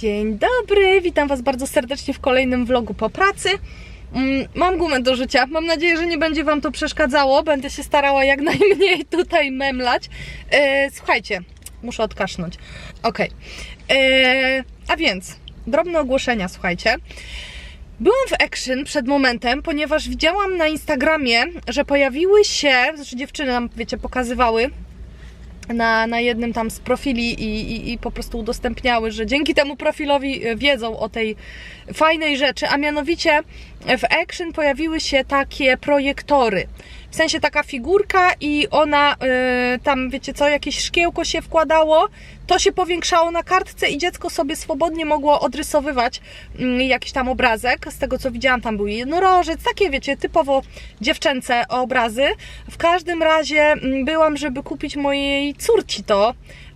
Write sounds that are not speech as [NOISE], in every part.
Dzień dobry, witam Was bardzo serdecznie w kolejnym vlogu po pracy. Mm, Mam gumę do życia. Mam nadzieję, że nie będzie Wam to przeszkadzało. Będę się starała jak [LAUGHS] najmniej tutaj memlać. E, słuchajcie, muszę odkasznąć. Okej. E, A więc, drobne ogłoszenia, słuchajcie. Byłam w Action przed momentem, ponieważ widziałam na Instagramie, że pojawiły się, znaczy dziewczyny nam, wiecie, pokazywały na, na jednym tam z profili i, i, i po prostu udostępniały, że dzięki temu profilowi e, wiedzą o tej fajnej rzeczy, a mianowicie w Action pojawiły się takie projektory. W sensie taka figurka i ona e, tam, wiecie co, jakieś szkiełko się wkładało, to się powiększało na kartce i dziecko sobie swobodnie mogło odrysowywać mm, jakiś tam obrazek. Z tego co widziałam, tam był jednorożec, takie wiecie, typowo dziewczęce obrazy. W każdym razie mm, byłam, żeby kupić mojej córci to,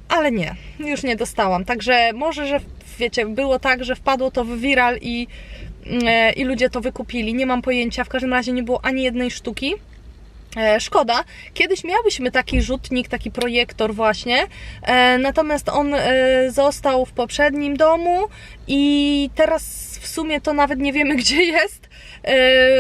ale nie, już nie dostałam. Także może, że wiecie, było tak, że wpadło to w viral i, e, i ludzie to wykupili. Nie mam pojęcia, w każdym razie nie było ani jednej sztuki. E, Szkoda. Kiedyś miałyśmy taki rzutnik, taki projektor właśnie, e, natomiast on e, został w poprzednim domu i teraz w sumie to nawet nie wiemy [LAUGHS] gdzie jest,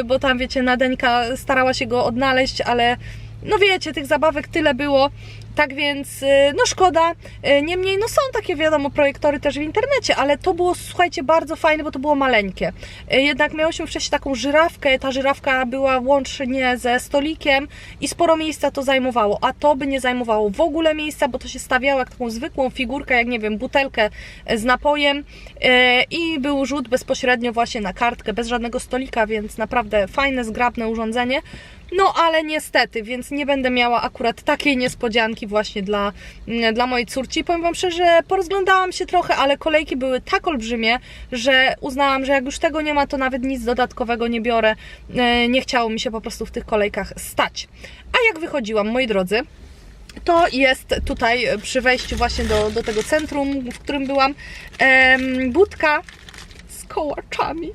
bo tam wiecie, Nadeńka starała się go odnaleźć, ale no wiecie, tych zabawek tyle było, tak więc, y, no szkoda. Y, Niemniej, no są takie, wiadomo, projektory też w internecie, ale to było, słuchajcie, bardzo fajne, bo to było maleńkie. Y, Jednak miałyśmy wcześniej taką żyrawkę, ta żyrawka była łącznie ze stolikiem i sporo miejsca to zajmowało, a to by nie zajmowało w ogóle miejsca, bo to się stawiało jak taką zwykłą figurkę, jak nie wiem, butelkę z napojem i był rzut bezpośrednio właśnie na kartkę, bez żadnego stolika, więc naprawdę fajne, zgrabne urządzenie. No ale niestety, więc nie będę miała akurat takiej niespodzianki właśnie dla, mm, dla mojej córci. Powiem Wam szczerze, porozglądałam się trochę, ale kolejki były tak olbrzymie, że uznałam, że jak już tego nie ma, to nawet nic dodatkowego nie biorę. E, Nie chciało mi się po prostu w tych kolejkach stać. A jak wychodziłam, moi drodzy, to jest tutaj przy wejściu właśnie do, do tego centrum, w którym byłam, budka z kołaczami.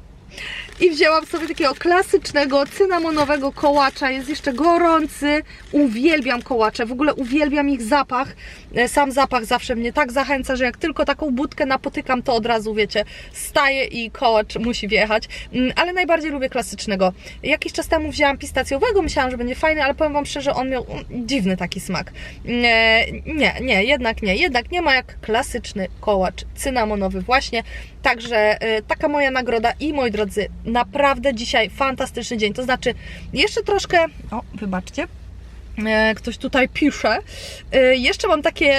I wzięłam sobie takiego klasycznego, cynamonowego kołacza. Jest jeszcze gorący. Uwielbiam kołacze. W ogóle uwielbiam ich zapach. E, Sam zapach zawsze mnie tak zachęca, że jak tylko taką budkę napotykam, to od razu wiecie, staję i kołacz musi wjechać. Mm, Ale najbardziej lubię klasycznego. Jakiś czas temu wzięłam pistacjowego, myślałam, że będzie fajny, ale powiem Wam szczerze, on miał mm, dziwny taki smak. Nie, nie, nie, jednak nie. Jednak nie ma jak klasyczny kołacz cynamonowy właśnie. Także e, taka moja nagroda i moi drodzy, naprawdę dzisiaj fantastyczny dzień. To znaczy, jeszcze troszkę. O, wybaczcie. E, Ktoś tutaj pisze. E, Jeszcze mam takie.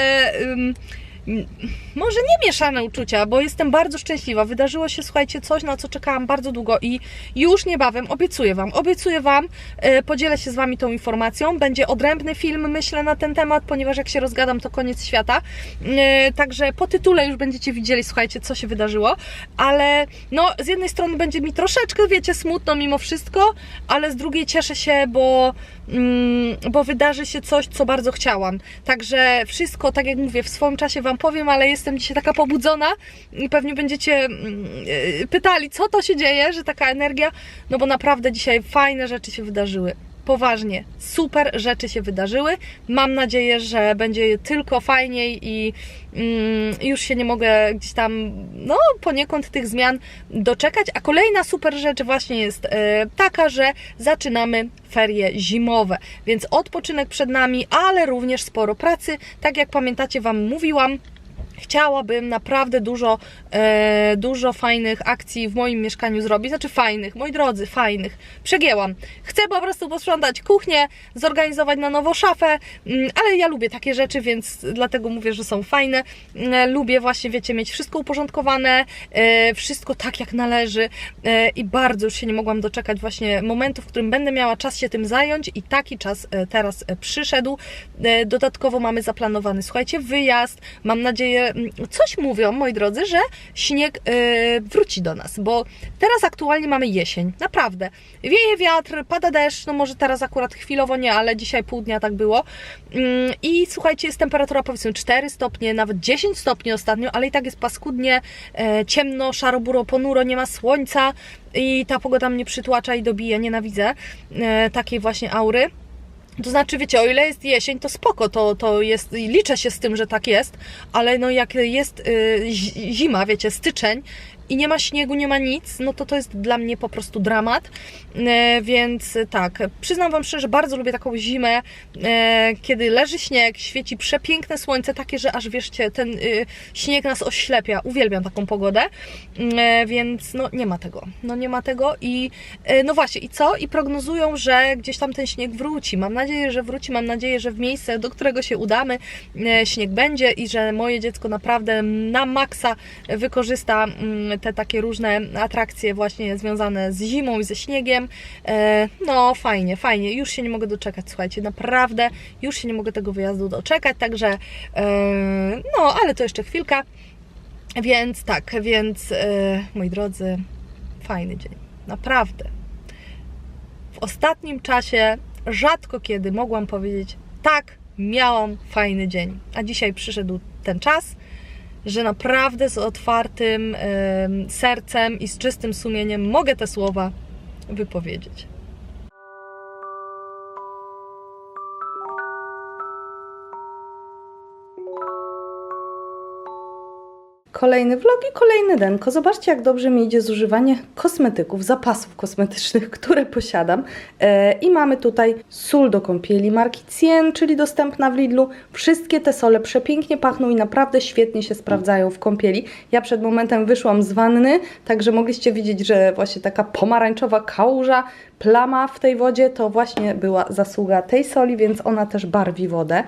Może nie mieszane uczucia, bo jestem bardzo szczęśliwa. Wydarzyło się, słuchajcie, coś, na co czekałam bardzo długo i już niebawem, obiecuję Wam, obiecuję Wam, e, podzielę się z Wami tą informacją. Będzie odrębny film, myślę, na ten temat, ponieważ jak się rozgadam, to koniec świata. E, Także po tytule już będziecie widzieli, słuchajcie, co się wydarzyło, ale no, z jednej strony będzie mi troszeczkę, wiecie, smutno mimo wszystko, ale z drugiej cieszę się, bo, mm, bo wydarzy się coś, co bardzo chciałam. Także wszystko, tak jak mówię, w swoim czasie Wam powiem, ale jestem dzisiaj taka pobudzona i pewnie będziecie mm, e, pytali, co to się dzieje, że taka energia, no bo naprawdę dzisiaj fajne rzeczy się wydarzyły. Poważnie, super rzeczy się wydarzyły. Mam nadzieję, że będzie tylko fajniej i mm, już się nie mogę gdzieś tam, no poniekąd tych zmian doczekać. A kolejna super rzecz właśnie jest e, taka, że zaczynamy ferie zimowe, więc odpoczynek przed nami, ale również sporo pracy. Tak jak pamiętacie, Wam mówiłam, chciałabym naprawdę dużo, e, dużo fajnych akcji w moim mieszkaniu zrobić. Znaczy fajnych, moi drodzy, fajnych. Przegięłam. Chcę po prostu posprzątać kuchnię, zorganizować na nowo szafę, mm, ale ja lubię takie rzeczy, więc dlatego mówię, że są fajne. Mm, Lubię właśnie, wiecie, mieć wszystko uporządkowane, e, wszystko tak jak należy e, i bardzo już się nie mogłam doczekać właśnie momentu, w którym będę miała czas się tym zająć i taki czas e, teraz e, przyszedł. E, Dodatkowo mamy zaplanowany, słuchajcie, wyjazd. Mam nadzieję, coś mówią, moi drodzy, że śnieg e, wróci do nas, bo teraz aktualnie mamy jesień, naprawdę. Wieje wiatr, pada deszcz, no może teraz akurat chwilowo nie, ale dzisiaj pół dnia tak było. Mm, I słuchajcie, jest temperatura powiedzmy 4 stopnie, nawet 10 stopni ostatnio, ale i tak jest paskudnie, e, ciemno, szaro, buro, ponuro, nie ma słońca i ta pogoda mnie przytłacza i dobija, nienawidzę e, takiej właśnie aury. To znaczy, wiecie, o ile jest jesień, to spoko, to, to jest, liczę się z tym, że tak jest, ale no jak jest y, zi- zima, wiecie, styczeń i nie ma śniegu, nie ma nic, no to to jest dla mnie po prostu dramat, e, więc tak, przyznam Wam szczerze, bardzo lubię taką zimę, e, kiedy leży śnieg, świeci przepiękne słońce, takie, że aż wierzcie, ten y, śnieg nas oślepia, uwielbiam taką pogodę, e, więc no nie ma tego, no nie ma tego i no właśnie, i co? I prognozują, że gdzieś tam ten śnieg wróci, mam nadzieję, że wróci, mam nadzieję, że w miejsce, do którego się udamy, śnieg będzie i że moje dziecko naprawdę na maksa wykorzysta mm, te takie różne atrakcje właśnie związane z zimą i ze śniegiem. E, No fajnie, fajnie, już się nie mogę doczekać, słuchajcie, naprawdę już się nie mogę tego wyjazdu doczekać, także e, no, ale to jeszcze chwilka. Więc tak, więc e, moi drodzy, fajny dzień, naprawdę. W ostatnim czasie rzadko kiedy mogłam powiedzieć tak, miałam fajny dzień, a dzisiaj przyszedł ten czas, że naprawdę z otwartym em, sercem i z czystym sumieniem mogę te słowa wypowiedzieć. Kolejny vlog i kolejny denko. Zobaczcie, jak dobrze mi idzie zużywanie kosmetyków, zapasów kosmetycznych, [LAUGHS] które posiadam. E, I mamy tutaj sól do kąpieli marki Cien, czyli dostępna w Lidlu. Wszystkie te sole przepięknie pachną i naprawdę świetnie się sprawdzają w kąpieli. Ja przed momentem wyszłam z wanny, także mogliście widzieć, że właśnie taka pomarańczowa kałuża, plama w tej wodzie to właśnie była zasługa tej soli, więc ona też barwi wodę.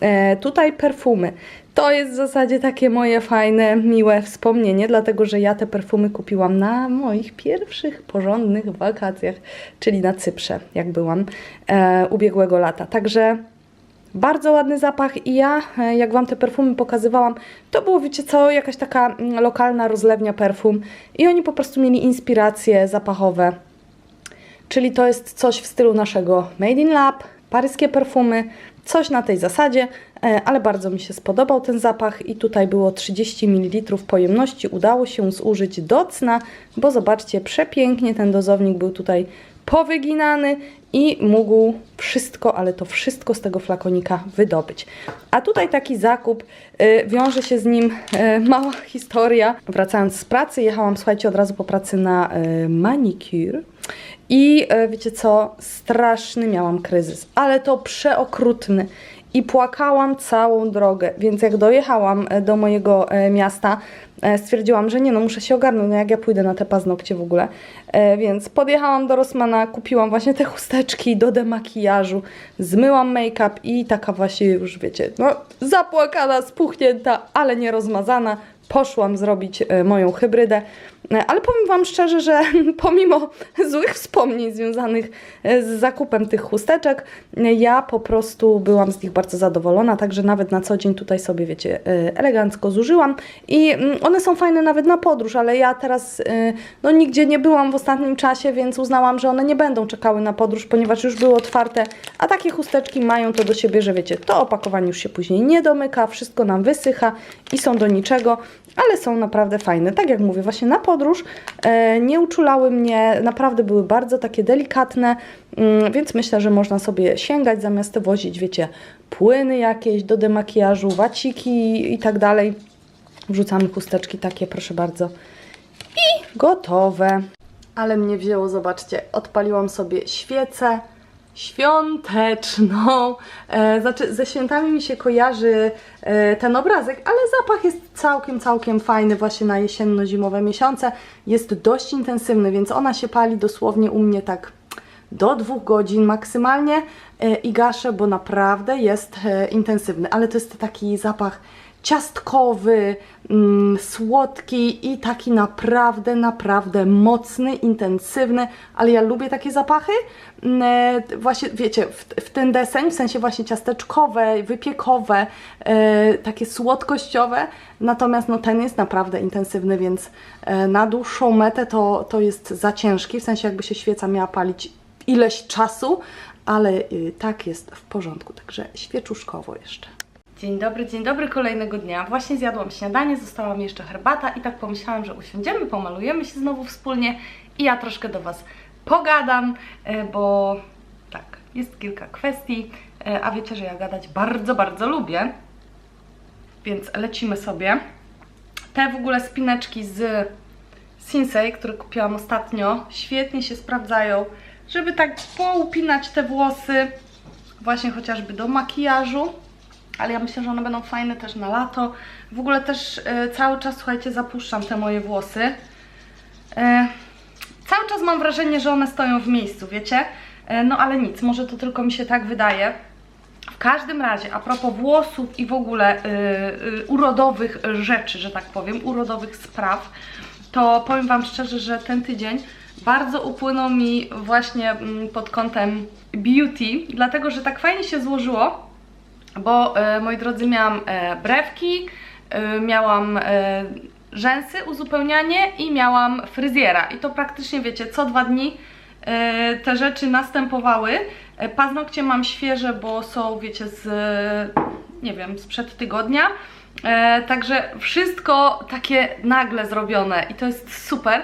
E, tutaj perfumy. To jest w zasadzie takie moje fajne, miłe wspomnienie, dlatego że ja te perfumy kupiłam na moich pierwszych porządnych wakacjach, czyli na Cyprze, jak byłam e, ubiegłego lata. Także bardzo ładny zapach i ja, e, jak Wam te perfumy pokazywałam, to było, wiecie co, jakaś taka lokalna rozlewnia perfum i oni po prostu mieli inspiracje zapachowe. Czyli to jest coś w stylu naszego Made in Lab, paryskie perfumy, coś na tej zasadzie, e, ale bardzo mi się spodobał ten zapach i tutaj było 30 ml pojemności. Udało się zużyć do cna, bo zobaczcie, przepięknie ten dozownik był tutaj powyginany i mógł wszystko, ale to wszystko z tego flakonika wydobyć. A tutaj taki zakup, y, wiąże się z nim y, mała [LAUGHS] historia. Wracając z pracy, jechałam, słuchajcie, od razu po pracy na y, manicure. I e, wiecie co, straszny miałam kryzys, ale to przeokrutny. I płakałam całą drogę, więc jak dojechałam e, do mojego e, miasta, stwierdziłam, że nie no, muszę się ogarnąć, no jak ja pójdę na te paznokcie w ogóle. Więc podjechałam do Rossmana, kupiłam właśnie te chusteczki do demakijażu, zmyłam make-up i taka właśnie już wiecie, no zapłakana, spuchnięta, ale nie rozmazana, poszłam zrobić moją hybrydę. E, Ale powiem Wam szczerze, że [LAUGHS] pomimo złych wspomnień związanych e, z zakupem tych chusteczek, e, ja po prostu byłam z nich bardzo zadowolona, także nawet na co dzień tutaj sobie, wiecie, elegancko zużyłam. I mm, one są fajne nawet na podróż, ale ja teraz no nigdzie nie byłam w ostatnim czasie, więc uznałam, że one nie będą czekały na podróż, ponieważ już były otwarte, a takie chusteczki mają to do siebie, że wiecie, to opakowanie już się później nie domyka, wszystko nam wysycha i są do niczego, ale są naprawdę fajne. Tak jak mówię, właśnie na podróż e, nie uczulały mnie, naprawdę były bardzo takie delikatne, mm, więc myślę, że można sobie sięgać zamiast wozić, wiecie, płyny jakieś do demakijażu, waciki i tak dalej. Wrzucamy chusteczki takie, proszę bardzo. I gotowe. Ale mnie wzięło, zobaczcie, odpaliłam sobie świecę świąteczną. E, znaczy, ze świętami mi się kojarzy e, ten obrazek, ale zapach jest całkiem, całkiem fajny właśnie na jesienno-zimowe miesiące. Jest dość intensywny, więc ona się pali dosłownie u mnie tak do dwóch godzin maksymalnie e, i gaszę, bo naprawdę jest e, intensywny. Ale to jest taki zapach ciastkowy, mm, słodki i taki naprawdę, naprawdę mocny, intensywny, ale ja lubię takie zapachy. Mm, e, Właśnie, wiecie, w, w ten deseń, w sensie właśnie ciasteczkowe, wypiekowe, e, takie słodkościowe, natomiast no, ten jest naprawdę intensywny, więc e, na dłuższą metę to, to jest za ciężki, w sensie jakby się świeca miała palić ileś czasu, ale y, tak jest w porządku, także świeczuszkowo jeszcze. Dzień dobry, dzień dobry kolejnego dnia. Właśnie zjadłam śniadanie, została mi jeszcze herbata i tak pomyślałam, że usiądziemy, pomalujemy się znowu wspólnie i ja troszkę do Was pogadam, e, bo tak, jest kilka kwestii, e, a wiecie, że ja gadać bardzo, bardzo lubię, więc lecimy sobie. Te w ogóle spineczki z Sinsei, które kupiłam ostatnio, świetnie się sprawdzają, żeby tak poupinać te włosy, właśnie chociażby do makijażu, ale ja myślę, że one będą fajne też na lato. W ogóle też e, cały czas, słuchajcie, zapuszczam te moje włosy. E, cały czas mam wrażenie, że one stoją w miejscu, wiecie? E, no ale nic, może to tylko mi się tak wydaje. W każdym razie, a propos włosów i w ogóle urodowych rzeczy, że tak powiem, urodowych spraw, to powiem Wam szczerze, że ten tydzień bardzo upłynął mi właśnie mm, pod kątem beauty, dlatego że tak fajnie się złożyło, bo e, moi drodzy, miałam e, brewki, e, miałam rzęsy, uzupełnianie i miałam fryzjera. I to praktycznie, wiecie, co dwa dni te rzeczy następowały. Paznokcie mam świeże, bo są, wiecie, z, nie wiem, sprzed tygodnia. E, także wszystko takie nagle zrobione i to jest super.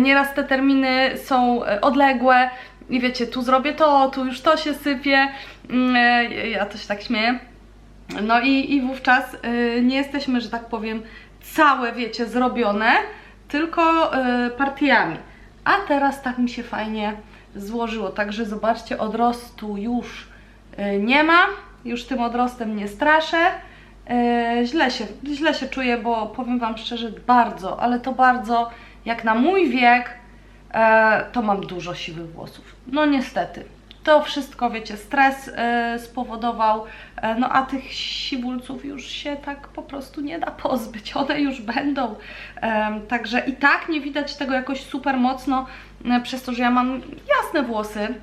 Nieraz te terminy są odległe i wiecie, tu zrobię to, tu już to się sypie. Mm, e, Ja to się tak śmieję. No i, i wówczas y, nie jesteśmy, że tak powiem, całe, wiecie, zrobione, tylko y, partiami. A teraz tak mi się fajnie złożyło. Także zobaczcie, odrostu już y, nie ma, już tym odrostem nie straszę. Y, źle, się, źle się czuję, bo powiem Wam szczerze, bardzo, ale to bardzo, jak na mój wiek, e, to mam dużo siwych włosów. No niestety. To wszystko, wiecie, stres e, spowodował, e, no a tych siwulców już się tak po prostu nie da pozbyć, one już będą. Także i tak nie widać tego jakoś super mocno, e, przez to, że ja mam jasne włosy,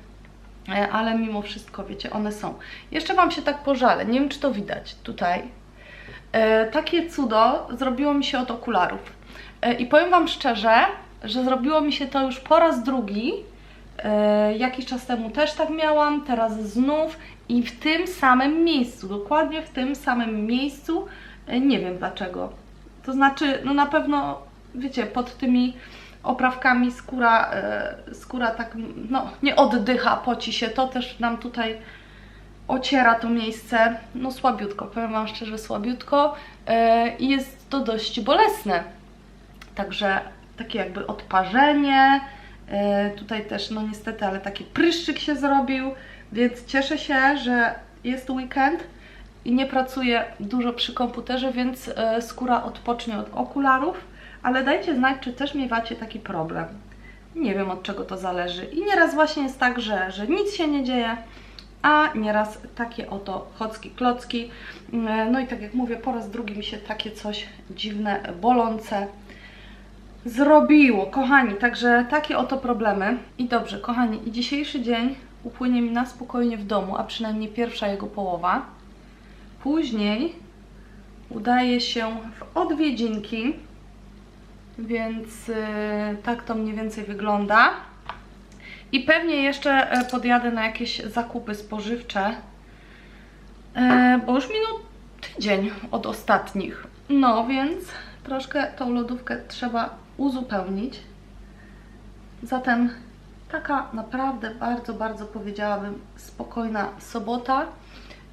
e, ale mimo wszystko, wiecie, one są. Jeszcze Wam się tak pożalę, nie wiem czy to widać tutaj. Takie cudo zrobiło mi się od okularów. I powiem Wam szczerze, że zrobiło mi się to już po raz drugi. E, Jakiś czas temu też tak miałam, teraz znów i w tym samym miejscu, dokładnie w tym samym miejscu. E, Nie wiem dlaczego. To znaczy, no na pewno, wiecie, pod tymi oprawkami skóra, e, skóra tak, no nie oddycha, poci się. To też nam tutaj ociera to miejsce, no słabiutko, powiem Wam szczerze, słabiutko i jest to dość bolesne. Także takie jakby odparzenie, tutaj też no niestety, ale taki pryszczyk się zrobił, więc cieszę się, że jest weekend i nie pracuję dużo przy komputerze, więc e, skóra odpocznie od okularów, ale dajcie znać, czy też miewacie taki problem. Nie wiem od czego to zależy i nieraz właśnie jest tak, że, że nic się nie dzieje, a nieraz takie oto chocki klocki. No i tak jak mówię, po raz drugi mi się takie coś dziwne, bolące zrobiło, kochani. Także takie oto problemy. I dobrze, kochani, i dzisiejszy dzień upłynie mi na spokojnie w domu, a przynajmniej pierwsza jego połowa. Później udaje się w odwiedzinki, więc yy, tak to mniej więcej wygląda. I pewnie jeszcze e, podjadę na jakieś zakupy spożywcze, e, bo już minął tydzień od ostatnich. No więc troszkę tą lodówkę trzeba uzupełnić. Zatem taka naprawdę bardzo, bardzo powiedziałabym spokojna sobota.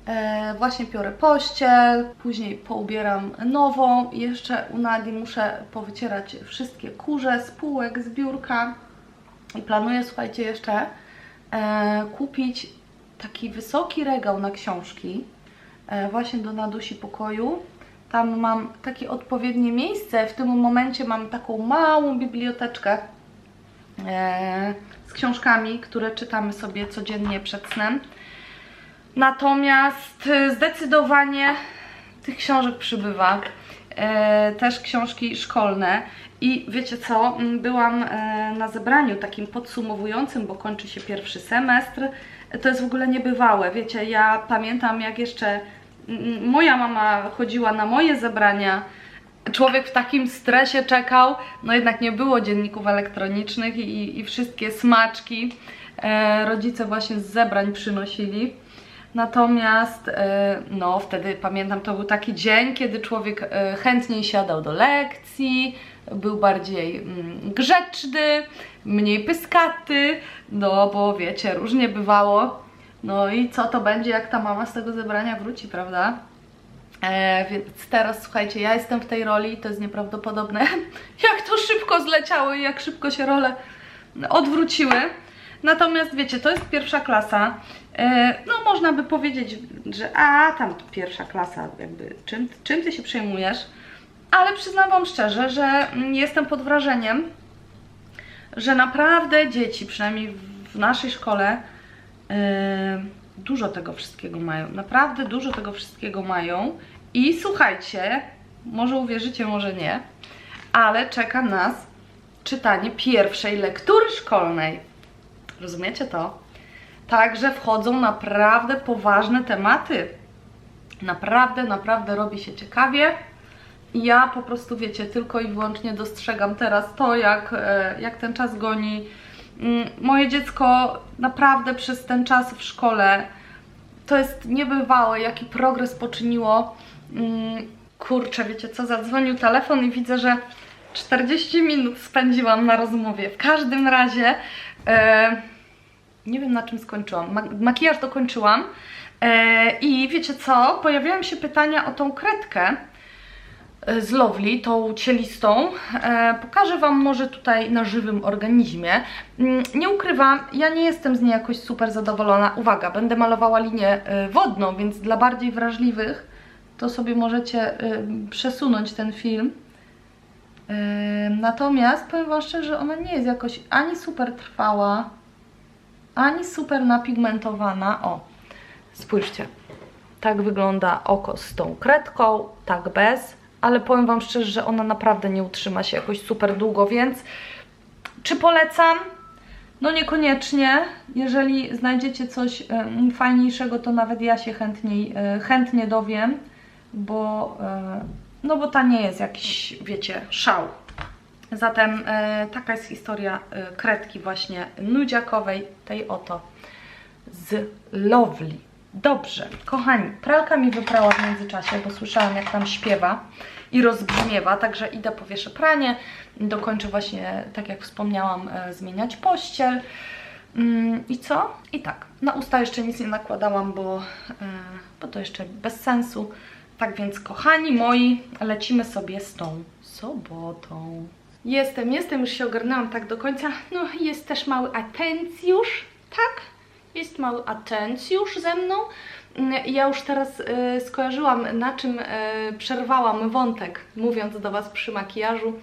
E, właśnie piorę pościel, później poubieram nową. Jeszcze u Nadi muszę powycierać wszystkie kurze z półek, z biurka. I planuję, słuchajcie, jeszcze e, kupić taki wysoki regał na książki, e, właśnie do Nadusi pokoju. Tam mam takie odpowiednie miejsce. W tym momencie mam taką małą biblioteczkę e, z książkami, które czytamy sobie codziennie przed snem. Natomiast e, zdecydowanie tych książek przybywa. E, też książki szkolne. I wiecie co, m, byłam na zebraniu takim podsumowującym, bo kończy się pierwszy semestr. To jest w ogóle niebywałe. Wiecie, ja pamiętam jak jeszcze moja mama chodziła na moje zebrania. Człowiek w takim stresie czekał, no jednak nie było dzienników elektronicznych i, i wszystkie smaczki e, rodzice właśnie z zebrań przynosili. Natomiast, e, no wtedy pamiętam, to był taki dzień, kiedy człowiek e, chętniej siadał do lekcji, był bardziej grzeczny, mniej pyskaty, no bo wiecie, różnie bywało. No i co to będzie, jak ta mama z tego zebrania wróci, prawda? E, więc teraz słuchajcie, ja jestem w tej roli, to jest nieprawdopodobne, [LAUGHS] jak to szybko zleciało i jak szybko się role odwróciły. Natomiast wiecie, to jest pierwsza klasa. E, no można by powiedzieć, że a tam pierwsza klasa, jakby czym, czym ty się przejmujesz? Ale przyznam Wam szczerze, że jestem pod wrażeniem, że naprawdę dzieci, przynajmniej w- naszej szkole, dużo tego wszystkiego mają. Naprawdę dużo tego wszystkiego mają. I słuchajcie, może uwierzycie, może nie, ale czeka nas czytanie pierwszej lektury szkolnej. Rozumiecie to? Także wchodzą naprawdę poważne tematy. Naprawdę, naprawdę robi się ciekawie. Ja po prostu, wiecie, tylko i wyłącznie dostrzegam teraz to, jak, e, jak ten czas goni. Mm, Moje dziecko naprawdę przez ten czas w szkole to jest niebywałe, jaki progres poczyniło. Mm, Kurczę, wiecie co, zadzwonił telefon i widzę, że 40 minut spędziłam na rozmowie. W każdym razie e, nie wiem na czym skończyłam. Ma makijaż dokończyłam e, i wiecie co, pojawiają się pytania o tą kredkę z Lovely, tą cielistą. E, pokażę Wam może tutaj na żywym organizmie. Mm, Nie ukrywam, ja nie jestem z niej jakoś super zadowolona. Uwaga, będę malowała linię e, wodną, więc dla bardziej wrażliwych to sobie możecie e, przesunąć ten film. E, Natomiast powiem Wam szczerze, ona nie jest jakoś ani super trwała, ani super napigmentowana. O, spójrzcie. Tak wygląda oko z tą kredką, tak bez, ale powiem Wam szczerze, że ona naprawdę nie utrzyma się jakoś super długo, więc czy polecam? No niekoniecznie. Jeżeli znajdziecie coś fajniejszego, to nawet ja się chętniej, e, chętnie dowiem, bo, e, no bo ta nie jest jakiś, wiecie, szał. Zatem e, taka jest historia kredki właśnie nudziakowej, tej oto z Lovely. Dobrze, kochani, pralka mi wyprała w międzyczasie, bo słyszałam jak tam śpiewa i rozbrzmiewa, także idę powieszę pranie, dokończę właśnie, tak jak wspomniałam, e, zmieniać pościel. Mm, I co? I tak, na usta jeszcze nic nie nakładałam, bo, e, bo to jeszcze bez sensu. Tak więc, kochani moi, lecimy sobie z tą sobotą. Jestem, jestem, już się ogarnęłam tak do końca. No, jest też mały atencjusz, tak? Jest mały atencjusz ze mną. Mm, Ja już teraz e, skojarzyłam, na czym e, przerwałam wątek, mówiąc do Was przy makijażu.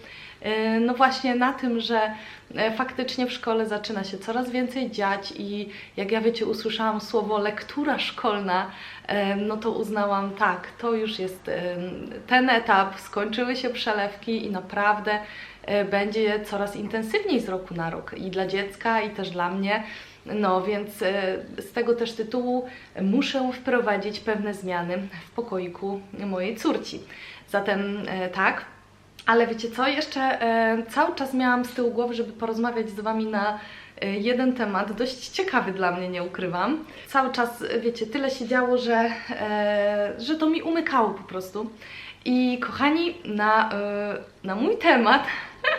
E, no właśnie na tym, że e, faktycznie w szkole zaczyna się coraz więcej dziać i jak ja wiecie, usłyszałam słowo lektura szkolna, e, no to uznałam, tak, to już jest ten etap, skończyły się przelewki i naprawdę będzie coraz intensywniej z roku na rok i dla dziecka, i też dla mnie. No więc e, z tego też tytułu muszę wprowadzić pewne zmiany w pokoiku mojej córci. Zatem e, tak, ale wiecie co, jeszcze e, cały czas miałam z tyłu głowy, żeby porozmawiać z Wami na jeden temat, dość ciekawy dla mnie, nie ukrywam. Cały czas, wiecie, tyle się działo, że, że to mi umykało po prostu. I kochani, na, na mój temat [LAUGHS]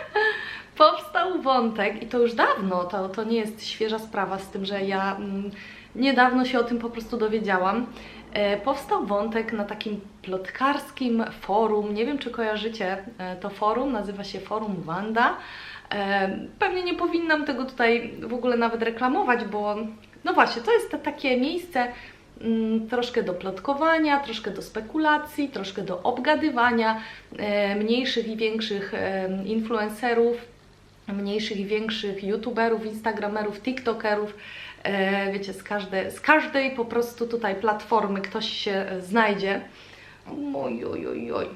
powstał wątek i to już dawno, to, to nie jest świeża sprawa z tym, że ja mm, niedawno się o tym po prostu dowiedziałam. E, powstał wątek na takim plotkarskim forum, nie wiem czy kojarzycie e, to forum, nazywa się Forum Wanda. E, pewnie nie powinnam tego tutaj w ogóle nawet reklamować, bo no właśnie, to jest to takie miejsce mm, troszkę do plotkowania, troszkę do spekulacji, troszkę do obgadywania e, mniejszych i większych e, influencerów, mniejszych i większych youtuberów, instagramerów, tiktokerów. E, wiecie, z każdej, z każdej po prostu tutaj platformy ktoś się e, znajdzie. Oj, oj, oj, oj.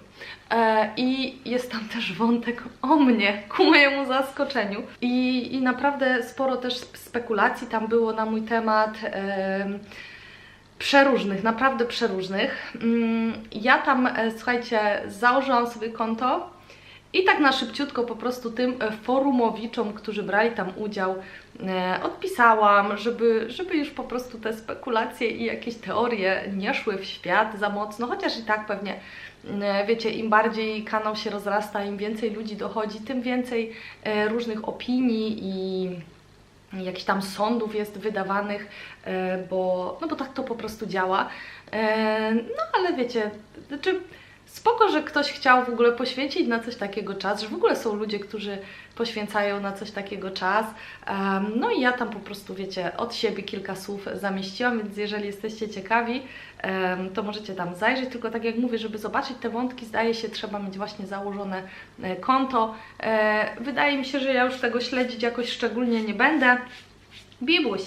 E, I jest tam też wątek o mnie, ku mojemu zaskoczeniu. I, I naprawdę sporo też spekulacji tam było na mój temat. em, przeróżnych, naprawdę przeróżnych. Mm, Ja tam, e, słuchajcie, założyłam sobie konto i tak na szybciutko po prostu tym e, forumowiczom, którzy brali tam udział, e, odpisałam, żeby, żeby już po prostu te spekulacje i jakieś teorie nie szły w świat za mocno, chociaż i tak pewnie, e, wiecie, im bardziej kanał się rozrasta, im więcej ludzi dochodzi, tym więcej różnych opinii i jakichś tam sądów jest wydawanych, bo, no bo tak to po prostu działa. No ale wiecie, znaczy spoko, że ktoś chciał w ogóle poświęcić na coś takiego czas, że w ogóle są ludzie, którzy poświęcają na coś takiego czas. Em, No i ja tam po prostu, wiecie, od siebie kilka słów zamieściłam, więc jeżeli jesteście ciekawi, em, to możecie tam zajrzeć. Tylko tak jak mówię, żeby zobaczyć te wątki, zdaje się, trzeba mieć właśnie założone e, konto. E, Wydaje mi się, że ja już tego śledzić jakoś szczególnie nie będę. Bibuś,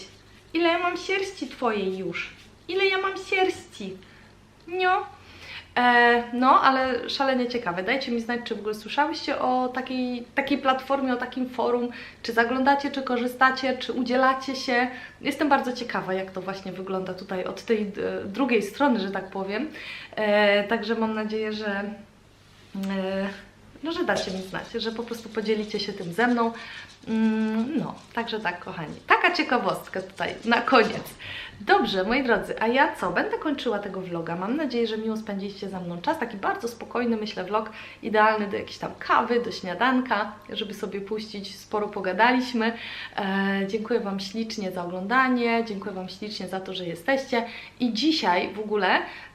ile ja mam sierści Twojej już? Ile ja mam sierści? No. E, no, ale szalenie ciekawe. Dajcie mi znać, czy w ogóle słyszałyście o takiej, takiej platformie, o takim forum, czy zaglądacie, czy korzystacie, czy udzielacie się. Jestem bardzo ciekawa, jak to właśnie wygląda tutaj od tej e, drugiej strony, że tak powiem. E, także mam nadzieję, że, e, no, że dacie mi znać, że po prostu podzielicie się tym ze mną. Mm, No, także tak, kochani. Taka ciekawostka tutaj na koniec. Dobrze, moi drodzy, a ja co? Będę kończyła tego vloga. Mam nadzieję, że miło spędziliście ze mną czas. Taki bardzo spokojny, myślę, vlog. Idealny do jakiejś tam kawy, do śniadanka, żeby sobie puścić. Sporo pogadaliśmy. E, dziękuję Wam ślicznie za oglądanie. Dziękuję Wam ślicznie za to, że jesteście. I dzisiaj w ogóle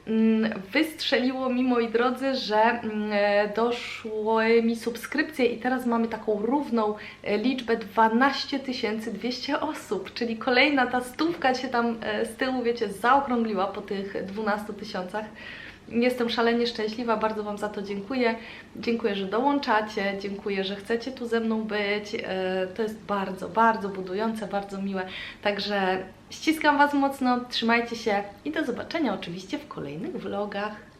mm, wystrzeliło mi, moi drodzy, że mm, e, doszły mi subskrypcje i teraz mamy taką równą e, liczbę 12 200 osób, czyli kolejna ta stówka się tam e, E, z tyłu, wiecie, zaokrągliła po tych 12 tysiącach. Jestem szalenie szczęśliwa, bardzo Wam za to dziękuję. Dziękuję, że dołączacie, dziękuję, że chcecie tu ze mną być. E, to jest bardzo, bardzo budujące, bardzo miłe. Także ściskam Was mocno, trzymajcie się i do zobaczenia oczywiście w kolejnych vlogach.